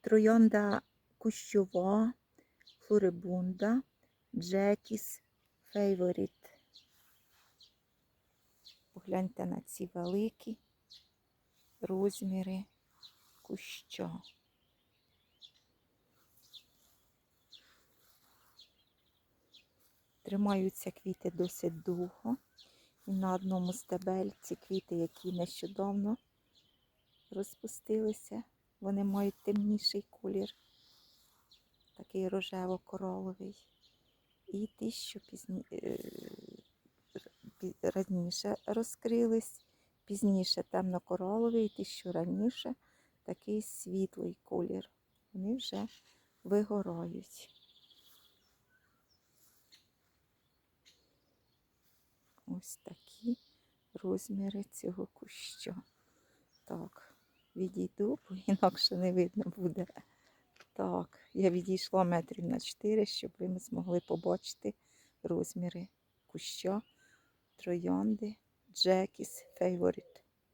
Троянда кущова, флорибунда, Джекіс, Фейворіт. Погляньте на ці великі розміри куща. Тримаються квіти досить довго. І на одному стебельці квіти, які нещодавно розпустилися, вони мають темніший колір, такий рожево-кораловий. І ті, що пізні... е, раніше розкрились, пізніше темно-кораловий, і ті, що раніше такий світлий колір. Вони вже вигорають. Ось такі розміри цього куща. Так, відійду, бо інакше не видно буде. Так, я відійшла метрів на 4, щоб ви змогли побачити розміри куща, троянди, Джекіс, Фейворіт.